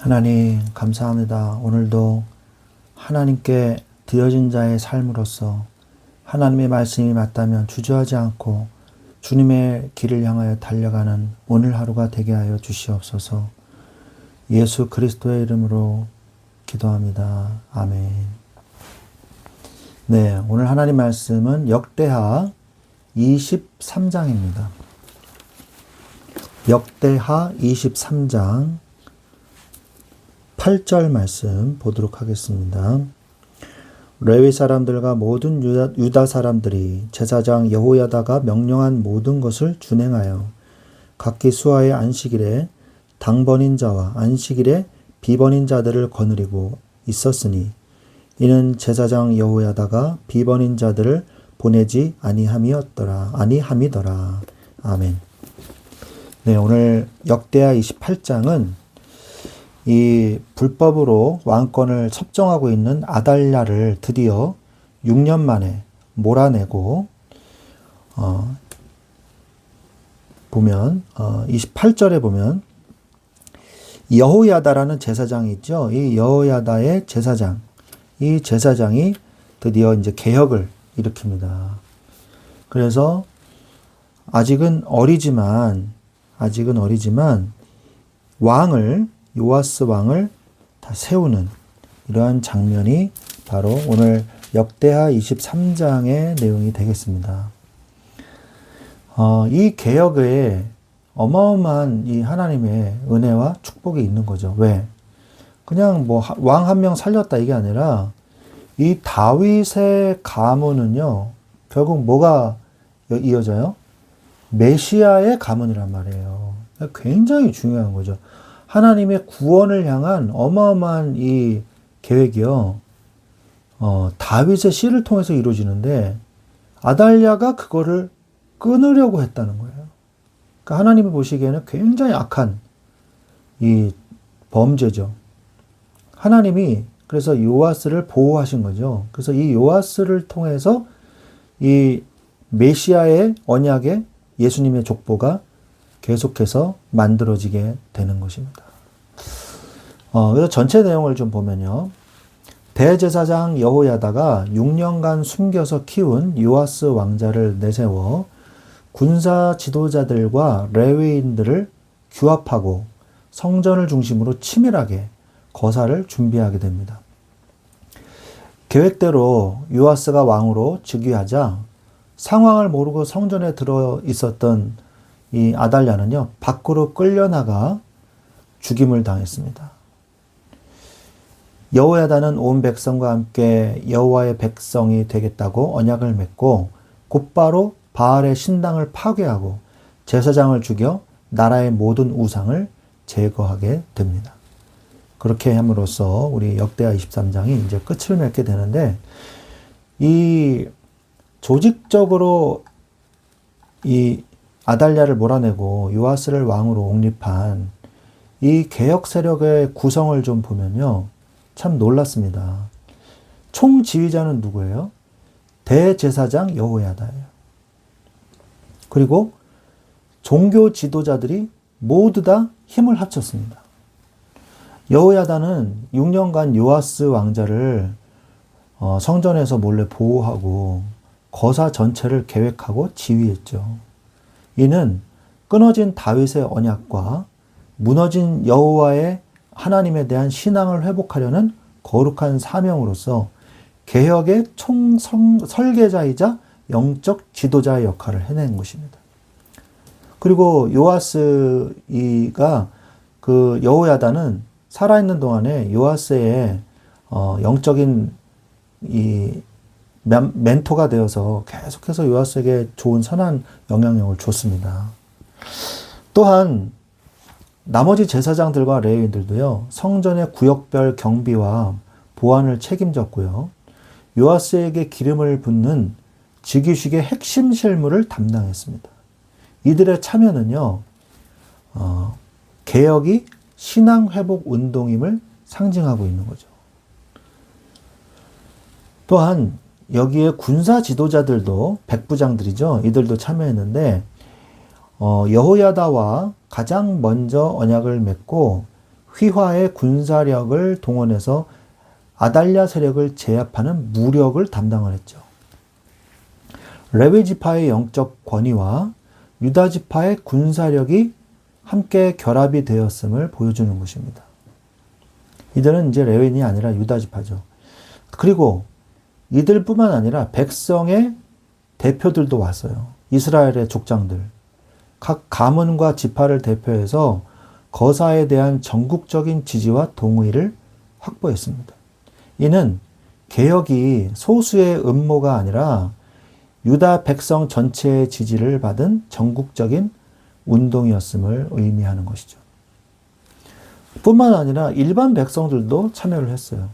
하나님 감사합니다. 오늘도 하나님께 드려진 자의 삶으로서 하나님의 말씀이 맞다면 주저하지 않고 주님의 길을 향하여 달려가는 오늘 하루가 되게 하여 주시옵소서. 예수 그리스도의 이름으로 기도합니다. 아멘. 네, 오늘 하나님 말씀은 역대하 23장입니다. 역대하 23장 8절 말씀 보도록 하겠습니다. 레위 사람들과 모든 유다, 유다 사람들이 제사장 여호야다가 명령한 모든 것을 준행하여 각기 수하의 안식일에 당번인 자와 안식일에 비번인 자들을 거느리고 있었으니 이는 제사장 여호야다가 비번인 자들을 보내지 아니함이었더라 아니함이더라 아멘. 네 오늘 역대하 28장은 이 불법으로 왕권을 섭정하고 있는 아달랴를 드디어 6년 만에 몰아내고 어, 보면 어, 28절에 보면 여호야다라는 제사장이 있죠. 이 여호야다의 제사장, 이 제사장이 드디어 이제 개혁을 일으킵니다. 그래서 아직은 어리지만 아직은 어리지만 왕을 요아스 왕을 다 세우는 이러한 장면이 바로 오늘 역대하 23장의 내용이 되겠습니다. 어, 이 개혁에 어마어마한 이 하나님의 은혜와 축복이 있는 거죠. 왜? 그냥 뭐 왕 한 명 살렸다 이게 아니라 이 다윗의 가문은요, 결국 뭐가 이어져요? 메시아의 가문이란 말이에요. 굉장히 중요한 거죠. 하나님의 구원을 향한 어마어마한 이 계획이요. 어, 다윗의 씨를 통해서 이루어지는데 아달랴가 그거를 끊으려고 했다는 거예요. 그러니까 하나님이 보시기에는 굉장히 악한 이 범죄죠. 하나님이 그래서 요아스를 보호하신 거죠. 그래서 이 요아스를 통해서 이 메시아의 언약의 예수님의 족보가 계속해서 만들어지게 되는 것입니다. 어, 그래서 전체 내용을 좀 보면요. 대제사장 여호야다가 6년간 숨겨서 키운 요아스 왕자를 내세워 군사 지도자들과 레위인들을 규합하고 성전을 중심으로 치밀하게 거사를 준비하게 됩니다. 계획대로 요아스가 왕으로 즉위하자 상황을 모르고 성전에 들어 있었던 이 아달랴는요, 밖으로 끌려나가 죽임을 당했습니다. 여호야다는 온 백성과 함께 여호와의 백성이 되겠다고 언약을 맺고 곧바로 바알의 신당을 파괴하고 제사장을 죽여 나라의 모든 우상을 제거하게 됩니다. 그렇게 함으로써 우리 역대하 23장이 이제 끝을 맺게 되는데 이 조직적으로 이 아달랴를 몰아내고 요아스를 왕으로 옹립한 이 개혁 세력의 구성을 좀 보면요. 참 놀랐습니다. 총 지휘자는 누구예요? 대제사장 여호야다예요. 그리고 종교 지도자들이 모두 다 힘을 합쳤습니다. 여호야다는 6년간 요아스 왕자를 어, 성전에서 몰래 보호하고 거사 전체를 계획하고 지휘했죠. 이는 끊어진 다윗의 언약과 무너진 여호와의 하나님에 대한 신앙을 회복하려는 거룩한 사명으로서 개혁의 총성 설계자이자 영적 지도자의 역할을 해낸 것입니다. 그리고 요아스이가 그 여호야다는 살아있는 동안에 요아스의 어 영적인 이 멘토가 되어서 계속해서 요아스에게 좋은 선한 영향력을 줬습니다. 또한 나머지 제사장들과 레위인들도요 성전의 구역별 경비와 보안을 책임졌고요 요아스에게 기름을 붓는 즉위식의 핵심 실무를 담당했습니다. 이들의 참여는요 어, 개혁이 신앙 회복 운동임을 상징하고 있는 거죠. 또한 여기에 군사 지도자들도 백부장들이죠. 이들도 참여했는데 어, 여호야다와 가장 먼저 언약을 맺고 휘하의 군사력을 동원해서 아달랴 세력을 제압하는 무력을 담당을 했죠. 레위 지파의 영적 권위와 유다 지파의 군사력이 함께 결합이 되었음을 보여주는 것입니다. 이들은 이제 레위인이 아니라 유다 지파죠. 그리고 이들뿐만 아니라 백성의 대표들도 왔어요. 이스라엘의 족장들. 각 가문과 지파를 대표해서 거사에 대한 전국적인 지지와 동의를 확보했습니다. 이는 개혁이 소수의 음모가 아니라 유다 백성 전체의 지지를 받은 전국적인 운동이었음을 의미하는 것이죠. 뿐만 아니라 일반 백성들도 참여를 했어요.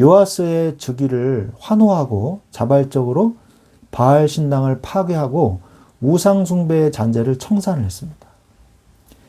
요아스의 즉위를 환호하고 자발적으로 바알 신당을 파괴하고 우상 숭배의 잔재를 청산을 했습니다.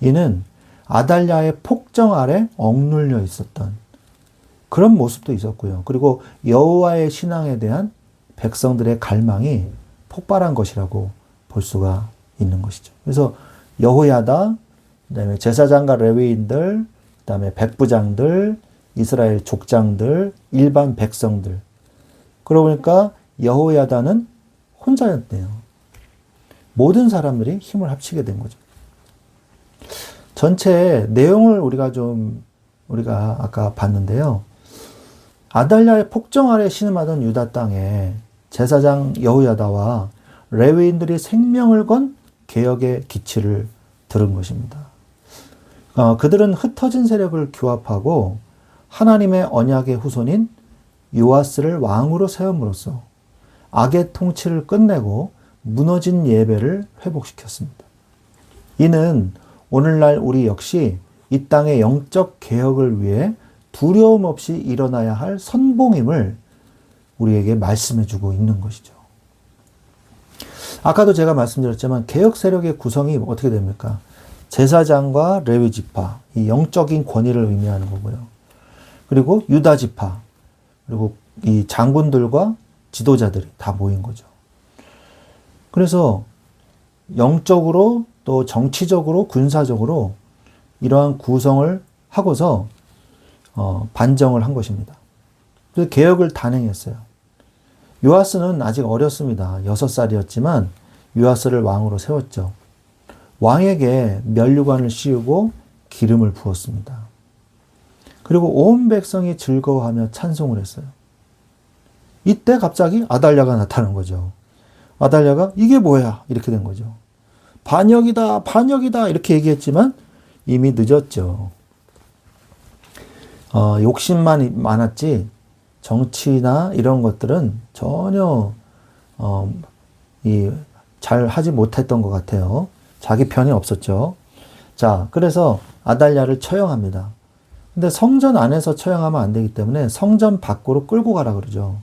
이는 아달랴의 폭정 아래 억눌려 있었던 그런 모습도 있었고요. 그리고 여호와의 신앙에 대한 백성들의 갈망이 폭발한 것이라고 볼 수가 있는 것이죠. 그래서 여호야다, 그다음에 제사장과 레위인들, 그다음에 백부장들, 이스라엘 족장들, 일반 백성들. 그러고 보니까 여호야다는 혼자였네요. 모든 사람들이 힘을 합치게 된 거죠. 전체 내용을 우리가 좀 우리가 아까 봤는데요. 아달랴의 폭정 아래 신음하던 유다 땅에 제사장 여호야다와 레위인들이 생명을 건 개혁의 기치를 들은 것입니다. 어, 그들은 흩어진 세력을 규합하고 하나님의 언약의 후손인 요아스를 왕으로 세움으로써 악의 통치를 끝내고 무너진 예배를 회복시켰습니다. 이는 오늘날 우리 역시 이 땅의 영적 개혁을 위해 두려움 없이 일어나야 할 선봉임을 우리에게 말씀해 주고 있는 것이죠. 아까도 제가 말씀드렸지만 개혁 세력의 구성이 어떻게 됩니까? 제사장과 레위 지파, 이 영적인 권위를 의미하는 거고요. 그리고 유다 지파, 그리고 이 장군들과 지도자들이 다 모인 거죠. 그래서 영적으로 또 정치적으로 군사적으로 이러한 구성을 하고서 어, 반정을 한 것입니다. 그래서 개혁을 단행했어요. 요아스는 아직 어렸습니다. 여섯 살이었지만 요아스를 왕으로 세웠죠. 왕에게 면류관을 씌우고 기름을 부었습니다. 그리고 온 백성이 즐거워하며 찬송을 했어요. 이때 갑자기 아달랴가 나타난 거죠. 아달랴가 이게 뭐야? 이렇게 된 거죠. 반역이다, 반역이다 이렇게 얘기했지만 이미 늦었죠. 어, 욕심만 많았지 정치나 이런 것들은 전혀 어, 이, 잘 하지 못했던 것 같아요. 자기 편이 없었죠. 자, 그래서 아달랴를 처형합니다. 근데 성전 안에서 처형하면 안 되기 때문에 성전 밖으로 끌고 가라 그러죠.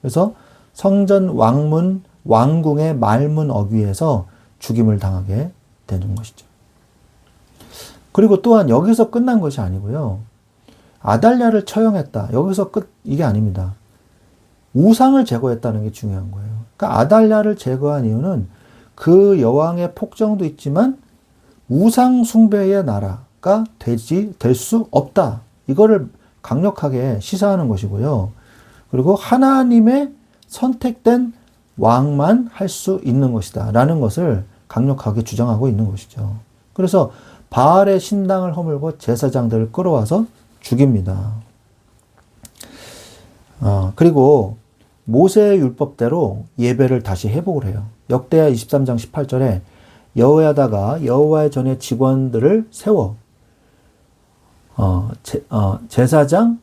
그래서 성전 왕문, 왕궁의 말문 어귀에서 죽임을 당하게 되는 것이죠. 그리고 또한 여기서 끝난 것이 아니고요. 아달랴를 처형했다. 여기서 끝, 이게 아닙니다. 우상을 제거했다는 게 중요한 거예요. 그러니까 아달랴를 제거한 이유는 그 여왕의 폭정도 있지만 우상 숭배의 나라 가 되지, 될 수 없다. 이거를 강력하게 시사하는 것이고요. 그리고 하나님의 선택된 왕만 할 수 있는 것이다. 라는 것을 강력하게 주장하고 있는 것이죠. 그래서 바알의 신당을 허물고 제사장들을 끌어와서 죽입니다. 어, 그리고 모세의 율법대로 예배를 다시 회복을 해요. 역대하 23장 18절에 여호야다가 여호와의 전에 직원들을 세워 어, 제, 어, 제사장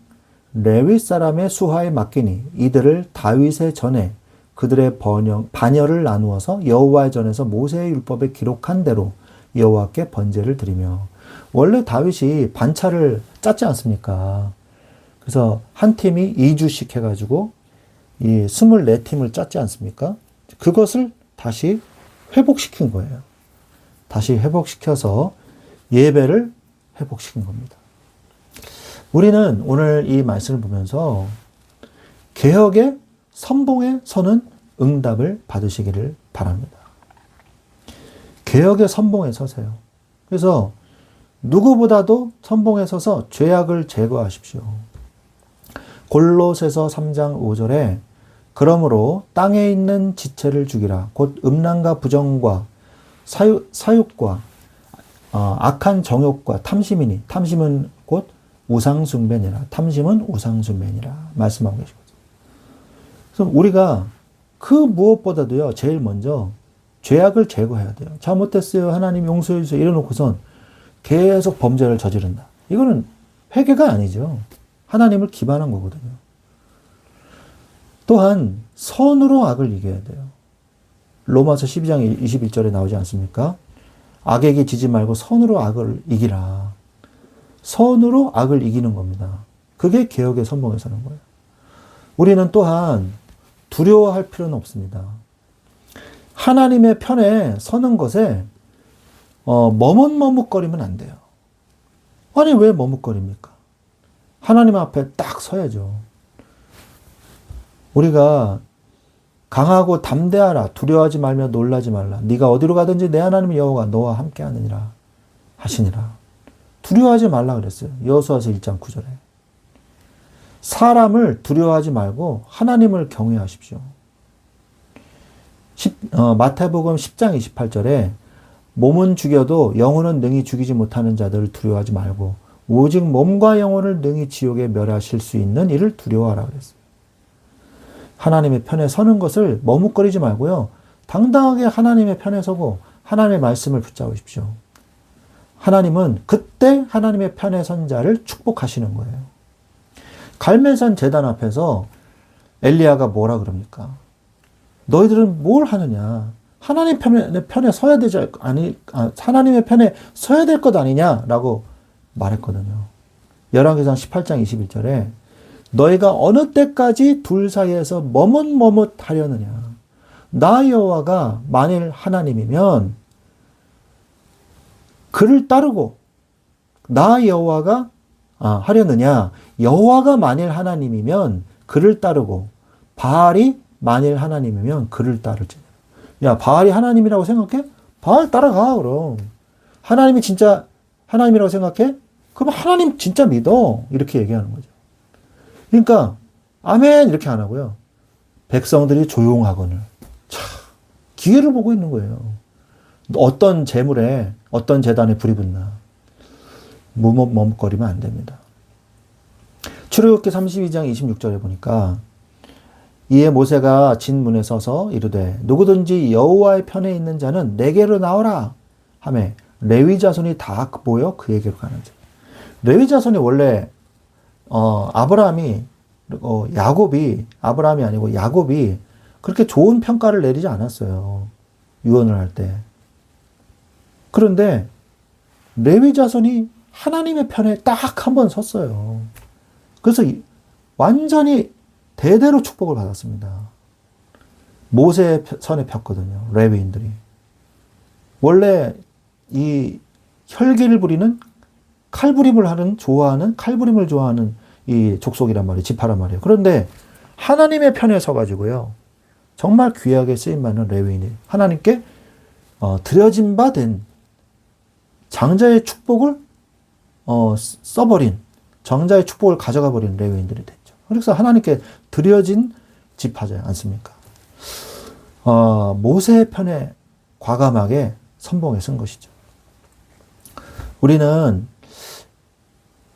레위 사람의 수하에 맡기니 이들을 다윗의 전에 그들의 번영, 반열을 나누어서 여호와의 전에서 모세의 율법에 기록한 대로 여호와께 번제를 드리며 원래 다윗이 반차를 짰지 않습니까? 그래서 한 팀이 2주씩 해가지고 이 24팀을 짰지 않습니까? 그것을 다시 회복시킨 거예요. 다시 회복시켜서 예배를 회복시킨 겁니다. 우리는 오늘 이 말씀을 보면서 개혁의 선봉에 서는 응답을 받으시기를 바랍니다. 개혁의 선봉에 서세요. 그래서 누구보다도 선봉에 서서 죄악을 제거하십시오. 골로새서 3장 5절에 그러므로 땅에 있는 지체를 죽이라 곧 음란과 부정과 사유, 사육과 어, 악한 정욕과 탐심이니 탐심은 곧 우상숭배니라 탐심은 우상숭배니라 말씀하고 계시거든요. 그래서 우리가 그 무엇보다도요 제일 먼저 죄악을 제거해야 돼요. 잘못했어요 하나님 용서해 주세요 이래놓고선 계속 범죄를 저지른다. 이거는 회개가 아니죠. 하나님을 기반한 거거든요. 또한 선으로 악을 이겨야 돼요. 로마서 12장 21절에 나오지 않습니까? 악에게 지지 말고 선으로 악을 이기라. 선으로 악을 이기는 겁니다. 그게 개혁의 선봉에 서는 거예요. 우리는 또한 두려워할 필요는 없습니다. 하나님의 편에 서는 것에 어, 머뭇머뭇거리면 안 돼요. 아니 왜 머뭇거립니까? 하나님 앞에 딱 서야죠. 우리가 강하고 담대하라 두려워하지 말며 놀라지 말라 네가 어디로 가든지 내 하나님 여호와가 너와 함께하느니라 하시니라 두려워하지 말라 그랬어요 여호수아서 1장 9절에 사람을 두려워하지 말고 하나님을 경외하십시오 10, 어, 마태복음 10장 28절에 몸은 죽여도 영혼은 능히 죽이지 못하는 자들을 두려워하지 말고 오직 몸과 영혼을 능히 지옥에 멸하실 수 있는 이를 두려워하라 그랬어요 하나님의 편에 서는 것을 머뭇거리지 말고요. 당당하게 하나님의 편에 서고 하나님의 말씀을 붙잡으십시오. 하나님은 그때 하나님의 편에 선 자를 축복하시는 거예요. 갈멜산 재단 앞에서 엘리야가 뭐라 그럽니까? 너희들은 뭘 하느냐? 하나님 편에, 편에 서야 되지 아니 아, 하나님의 편에 서야 될 것 아니냐라고 말했거든요. 열왕기상 18장 21절에 너희가 어느 때까지 둘 사이에서 머뭇머뭇하려느냐. 나 여호와가 만일 하나님이면 그를 따르고 나 여호와가 아, 하려느냐. 여호와가 만일 하나님이면 그를 따르고 바알이 만일 하나님이면 그를 따르지. 야, 바알이 하나님이라고 생각해? 바알 따라가 그럼. 하나님이 진짜 하나님이라고 생각해? 그럼 하나님 진짜 믿어. 이렇게 얘기하는 거죠. 그러니까 아멘 이렇게 안 하고요. 백성들이 조용하거늘 차 기회를 보고 있는 거예요. 어떤 재물에 어떤 재단에 불이 붙나 무머뭇거리면 안 됩니다. 출애굽기 32장 26절에 보니까 이에 모세가 진 문에 서서 이르되 누구든지 여호와의 편에 있는 자는 내게로 나오라 하매 레위 자손이 다 모여 그에게로 가는지 레위 자손이 원래 어, 아브라함이 어, 야곱이 아브라함이 아니고 야곱이 그렇게 좋은 평가를 내리지 않았어요. 유언을 할 때. 그런데 레위 자손이 하나님의 편에 딱 한 번 섰어요. 그래서 완전히 대대로 축복을 받았습니다. 모세의 선에 폈거든요. 레위인들이. 원래 이 혈기를 부리는 칼부림을 하는 좋아하는 칼부림을 좋아하는 이 족속이란 말이에요. 지파란 말이에요. 그런데 하나님의 편에 서 가지고요. 정말 귀하게 쓰임 받는 레위인이 하나님께 어, 드려진 바 된 장자의 축복을 어, 써버린 장자의 축복을 가져가 버린 레위인들이 됐죠. 그래서 하나님께 드려진 지파지 않습니까? 어, 모세의 편에 과감하게 선봉에 쓴 것이죠. 우리는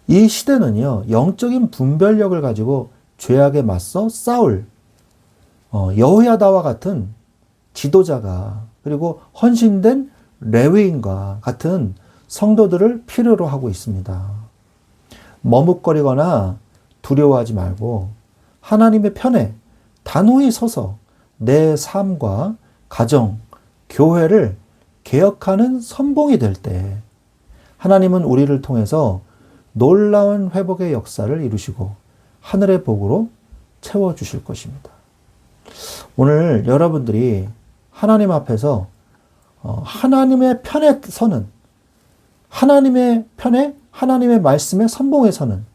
이 시대는요, 영적인 분별력을 가지고 죄악에 맞서 싸울 어, 여호야다와 같은 지도자가 그리고 헌신된 레위인과 같은 성도들을 필요로 하고 있습니다. 머뭇거리거나 두려워하지 말고 하나님의 편에 단호히 서서 내 삶과 가정, 교회를 개혁하는 선봉이 될 때 하나님은 우리를 통해서 놀라운 회복의 역사를 이루시고 하늘의 복으로 채워주실 것입니다. 오늘 여러분들이 하나님 앞에서 어, 하나님의 편에 서는 하나님의 편에 하나님의 말씀에 선봉에 서는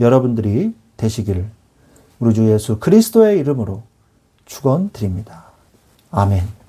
여러분들이 되시기를 우리 주 예수 그리스도의 이름으로 축원드립니다. 아멘.